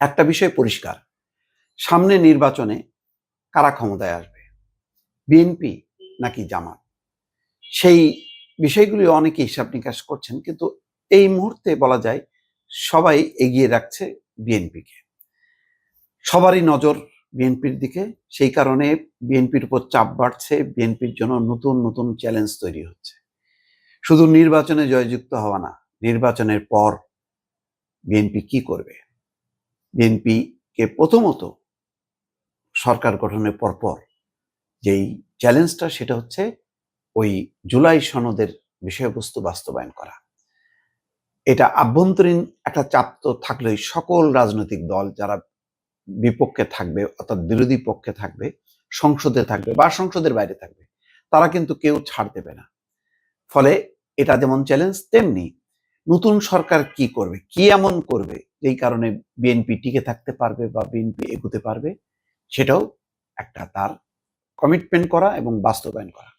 একটা বিষয় পরিষ্কার। সামনে নির্বাচনে কারা ক্ষমতায় আসবে? বিএনপি নাকি জামাত? সেই বিষয়গুলি অনেকে হিসাব নিকাশ করছেন, কিন্তু এই মুহূর্তে বলা যায় সবাই এগিয়ে রাখছে বিএনপিকে। সবারই নজর বিএনপির দিকে, সেই কারণে বিএনপির উপর চাপ বাড়ছে, বিএনপির জন্য নতুন নতুন চ্যালেঞ্জ তৈরি হচ্ছে। শুধু নির্বাচনে জয়যুক্ত হওয়া না, নির্বাচনের পর বিএনপি কি করবে? বিএনপিকে প্রথমত সরকার গঠনের পরপর যেই চ্যালেঞ্জটা সেটা হচ্ছে ওই জুলাই সনদের বিষয়বস্তু বাস্তবায়ন করা। এটা আভ্যন্তরীণ একটা চাপ তো থাকলেই, সকল রাজনৈতিক দল যারা বিপক্ষে থাকবে অর্থাৎ বিরোধী পক্ষে থাকবে, সংসদে থাকবে বা সংসদের বাইরে থাকবে, তারা কিন্তু কেউ ছাড় দেবে না। ফলে এটা যেমন চ্যালেঞ্জ, তেমনি নতুন সরকার কি করবে, কি এমন করবে যেই কারণে বিএনপি টিকে থাকতে পারবে বা বিএনপি এগোতে পারবে, সেটাও একটা তার কমিটমেন্ট করা এবং বাস্তবায়ন করা।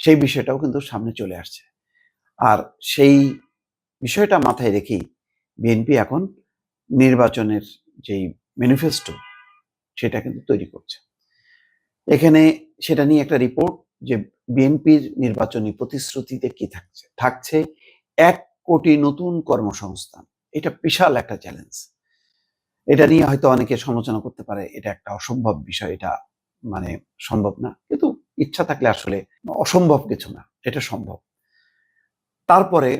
সেই বিষয়টাও কিন্তু সামনে চলে আসছে। আর সেই বিষয়টা মাথায় রেখেই বিএনপি এখন নির্বাচনের যেই ম্যানিফেস্টো সেটা কিন্তু তৈরি করছে। এখানে সেটা নিয়ে একটা রিপোর্ট যে বিএনপির নির্বাচনী প্রতিশ্রুতিতে কি থাকছে? থাকছে এক কোটি নতুন কর্মসংস্থান। এটা বিশাল একটা চ্যালেঞ্জ এটা নিয়ে হয়তো অনেকে সমালোচনা করতে পারে, এটা একটা অসম্ভব বিষয়, এটা মানে সম্ভব না। কিন্তু ইচ্ছা থাকলে আসলে অসম্ভব কিছু না, এটা সম্ভব। তারপরে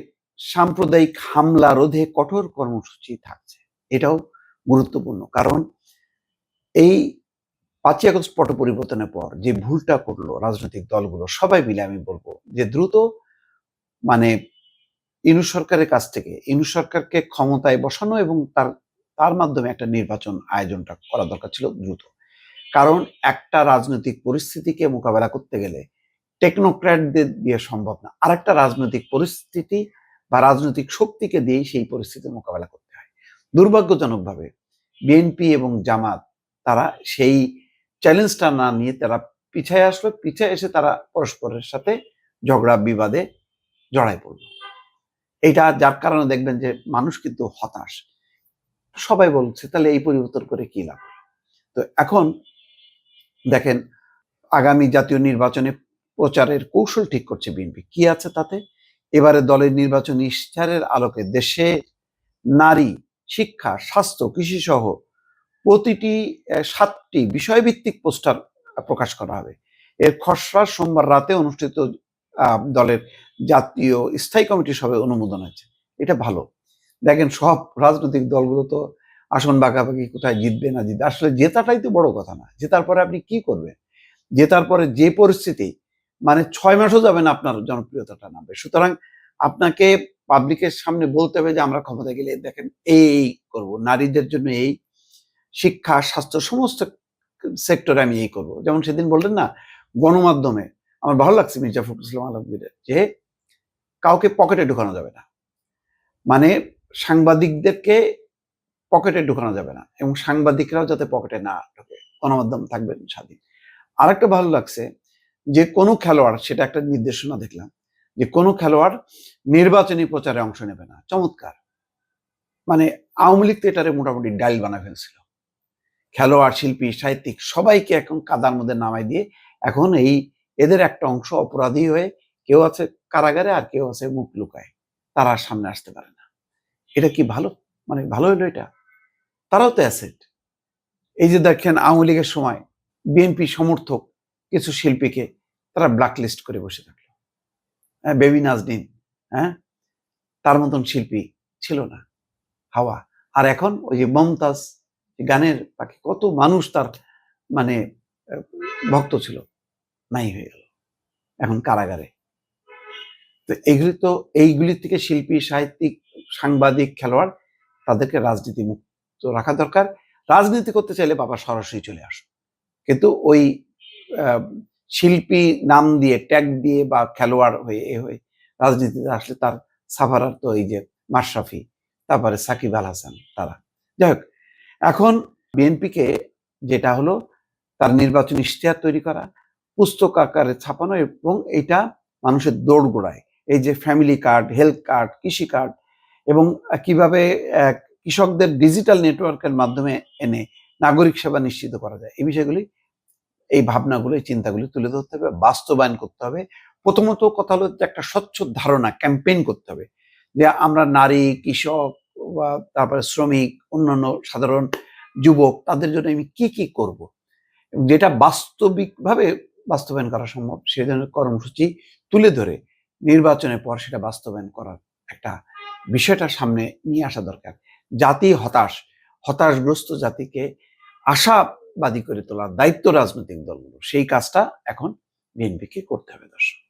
সাম্প্রদায়িক হামলা রোধে কঠোর কর্মসূচি থাকছে, এটাও গুরুত্বপূর্ণ। কারণ এই পাঁচই আগস্ট পট পরিবর্তনের পর যে ভুলটা করল রাজনৈতিক দলগুলো, সবাই মিলে আমি বলব যে দ্রুত মানে ইনু সরকারের কাছ থেকে, ইনু সরকারকে ক্ষমতায় বসানো এবং তার তার মাধ্যমে একটা নির্বাচন আয়োজনটা করা দরকার ছিল দ্রুত। কারণ একটা রাজনৈতিক পরিস্থিতিকে মোকাবেলা করতে গেলে টেকনোক্র্যাটদের দিয়ে সম্ভব না। আরেকটা রাজনৈতিক পরিস্থিতি বা রাজনৈতিক শক্তিকে দিয়েই সেই পরিস্থিতির মোকাবেলা করতে হয়। দুর্ভাগ্যজনকভাবে বিএনপি এবং জামাত, তারা সেই চ্যালেঞ্জটা না নিয়ে তারা পিছায় আসলো, পিছায় এসে তারা পরস্পরের সাথে ঝগড়া বিবাদে জড়াই পড়ল। এটা যার কারণে দেখবেন যে মানুষ কিন্তু হতাশ। সবাই বলছে, তাহলে এই পরিবর্তন করে কি লাভ? তো এখন দেখেন, আগামী জাতীয় নির্বাচনে প্রচারের কৌশল ঠিক করছে বিএনপি। কি আছে তাতে? এবারে দলের নির্বাচন ইশতেহারের আলোকে দেশে নারী, শিক্ষা, স্বাস্থ্য কৃষি সহ প্রতিটি সাতটি বিষয়ভিত্তিক পোস্টার প্রকাশ করা হবে। এর খসড়া সোমবার রাতে অনুষ্ঠিত দলের জাতীয় স্থায়ী কমিটির সভায় অনুমোদন আছে এটা ভালো। দেখেন, সব রাজনৈতিক দলগুলো তো আসন বাঁকাবাকি কোথায় জিতবে না জিতবে? আসলে জেতাটাই তো বড় কথা না। জেতার পরে আপনি কি করবেন? জেতার পরে যে পরিস্থিতি মানে ছয় মাসও যাবে না আপনার জনপ্রিয়তাটা নামবে। সুতরাং আপনাকে পাবলিকের সামনে বলতে হবে যে, আমরা ক্ষমতা গেলে দেখেন এই করব। নারীদের জন্য এই শিক্ষা, স্বাস্থ্য সমস্ত সেক্টরে আমি এই করব। যেমন সেদিন বললেন না, গণমাধ্যমে। আমার ভালো লাগছে মির্জা ফখরুল ইসলাম আলমগীরের যে কাউকে পকেটে ঢুকানো যাবে না। মানে সাংবাদিকদেরকে পকেটে ঢুকানো যাবে না এবং সাংবাদিকরাও যাতে পকেটে না ঢোকে। গণমাধ্যম থাকবেন স্বাধীন। আরেকটা ভালো লাগছে যে কোনো খেলোয়াড়, সেটা একটা নির্দেশনা দেখলাম, যে কোনো খেলোয়াড় নির্বাচনী প্রচারে অংশ নেবে না। চমৎকার। মানে আওয়ামী লীগ তো এটারে মোটামুটি ডাইল বানা ফেলছিল। খেলোয়াড়, শিল্পী, সাহিত্যিক সবাইকে এখন কাদার মধ্যে নামাই দিয়ে এখন এই এদের একটা অংশ অপরাধী হয়ে কেউ আছে কারাগারে আর কেউ আছে মুখ লুকায়। তারা সামনে আসতে পারে না। এটা কি ভালো? মানে ভালো হলো এটা? তারাও তো অ্যাসেট। এই যে দেখেন, আওয়ামী লীগের সময় বিএনপি সমর্থক কিছু শিল্পীকে তারা ব্ল্যাকলিস্ট করে বসে থাকল। হ্যাঁ বেবি নাজনীন হ্যাঁ? তার মতন শিল্পী ছিল না। হাওয়া। আর এখন ওই যে মমতাজ গানের পাখি কত মানুষ তার মানে ভক্ত ছিল। নাই হয়ে গেল। এখন কারাগারে। তো এইগুলি তো, এইগুলি থেকে শিল্পী, সাহিত্যিক, সাংবাদিক, খেলোয়াড় তাদেরকে রাজনীতি মুক্ত রাখা দরকার। রাজনীতি করতে চাইলে বাবা সরাসরি চলে আসো কিন্তু ওই শিল্পী নাম দিয়ে, ট্যাগ দিয়ে বা খেলোয়াড় হয়ে, এ হয়ে রাজনীতিতে আসলে তার সাফারার তো এই যে মাশরাফি, তারপরে সাকিব আল হাসান, তারা। যাই হোক, এখন বিএনপিকে যেটা হলো তার নির্বাচনী ইশতেহার তৈরি করা, পুস্তক আকারে ছাপানো এবং এটা মানুষের দৌড় গোড়ায় এই যে ফ্যামিলি কার্ড হেলথ কার্ড কৃষি কার্ড এবং কীভাবে কৃষকদের ডিজিটাল নেটওয়ার্কের মাধ্যমে এনে নাগরিক সেবা নিশ্চিত করা যায়। এই বিষয়গুলি, এই ভাবনাগুলো, এই চিন্তাগুলি তুলে ধরতে হবে, বাস্তবায়ন করতে হবে। প্রথমত কথা হলো যে একটা স্বচ্ছ ধারণা ক্যাম্পেইন করতে হবে যে আমরা নারী, কৃষক বা তারপরে শ্রমিক, অন্যান্য সাধারণ যুবক, তাদের জন্য আমি কি কি করব? যেটা বাস্তবিকভাবে বাস্তবায়ন করা সম্ভব সে ধরনের কর্মসূচি তুলে ধরে নির্বাচনের পর সেটা বাস্তবায়ন করার একটা বিষয়টা সামনে নিয়ে আসা দরকার। জাতি হতাশ, হতাশগ্রস্ত জাতিকে আশাবাদী করে তোলার দায়িত্ব রাজনৈতিক দলগুলো সেই কাজটা এখন বিএনপিকে করতে হবে দর্শক।